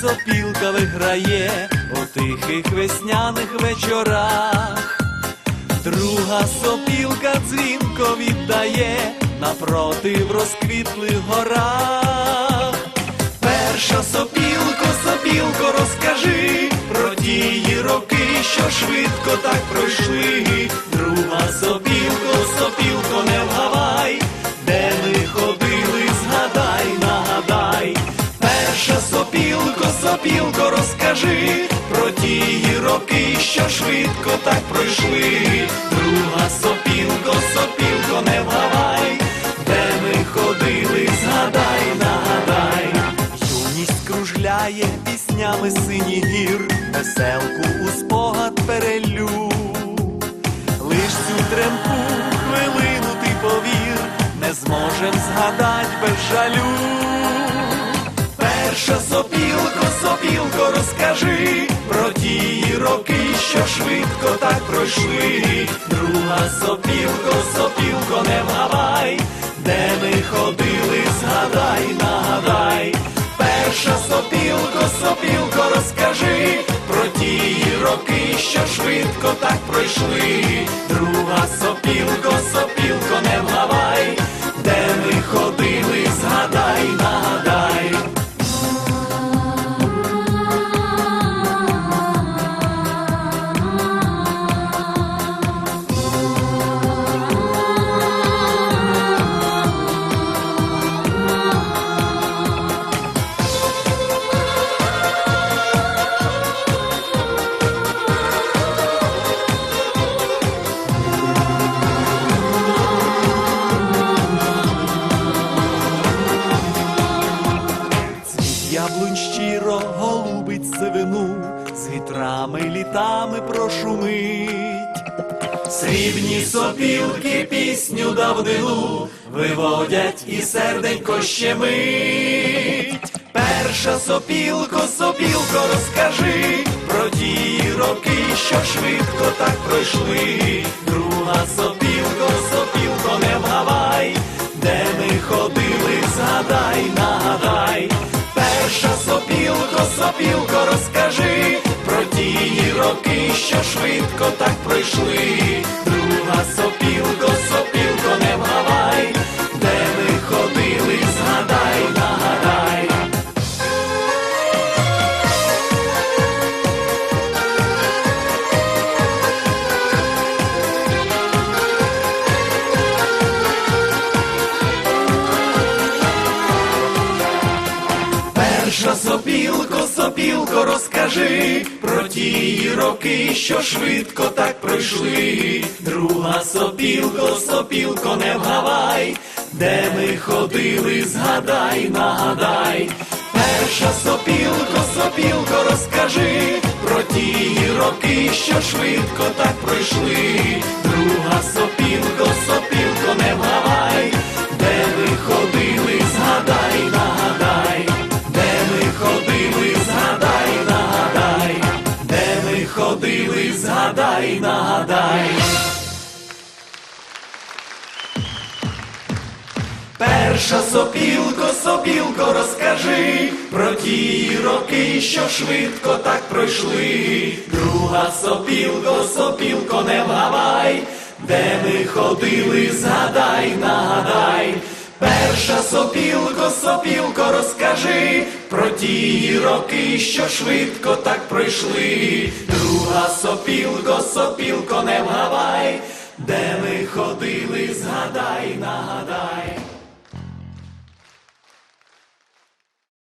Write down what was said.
сопілка виграє у тихих весняних вечорах. Друга сопілка дзвінко віддає напроти в розквітлих горах. Перша сопілко, сопілко, розкажи про ті роки, що швидко так пройшли. Друга сопілко, сопілко, розкажи про ті роки, що швидко так пройшли. Друга сопілко, сопілко, не вгавай, де ми ходили, згадай, нагадай. Юність кружляє піснями синіх гір, веселку у спогад перелю. Лиш цю тремку хвилину ти повір, не зможем згадать без жалю. Перша сопілко, сопілко, розкажи про ті роки, що швидко так пройшли. Друга сопілко, сопілко, не вгавай, де ми ходили, згадай, нагадай. Перша сопілко, сопілко, розкажи про ті роки, що швидко так пройшли. Друга сопілко, сопілко, не вгавай, з вітрами літами прошумить. Срібні сопілки пісню давнину виводять і серденько щемить. Перша сопілко, сопілко, розкажи про ті роки, що швидко так пройшли. Друга сопілко, сопілко, не вгавай, де ми ходили, згадай, нагадай. Перша сопілко, сопілко, розкажи про ті роки, що швидко так пройшли. Друга сопілко, Перша сопілко, сопілко, розкажи про ті роки, що швидко так пройшли. Друга сопілко, сопілко, не вгавай, де ми ходили, згадай, нагадай. Перша сопілко, сопілко, розкажи про ті роки, що швидко так пройшли. Друга Перша сопілко, сопілко, розкажи про ті роки, що швидко так пройшли. Друга сопілко, сопілко, не вгавай, де ми ходили, згадай, нагадай. Перша сопілко, сопілко, розкажи про ті роки, що швидко так пройшли. Друга сопілко, сопілко, не вгавай, де ми ходили, згадай, нагадай.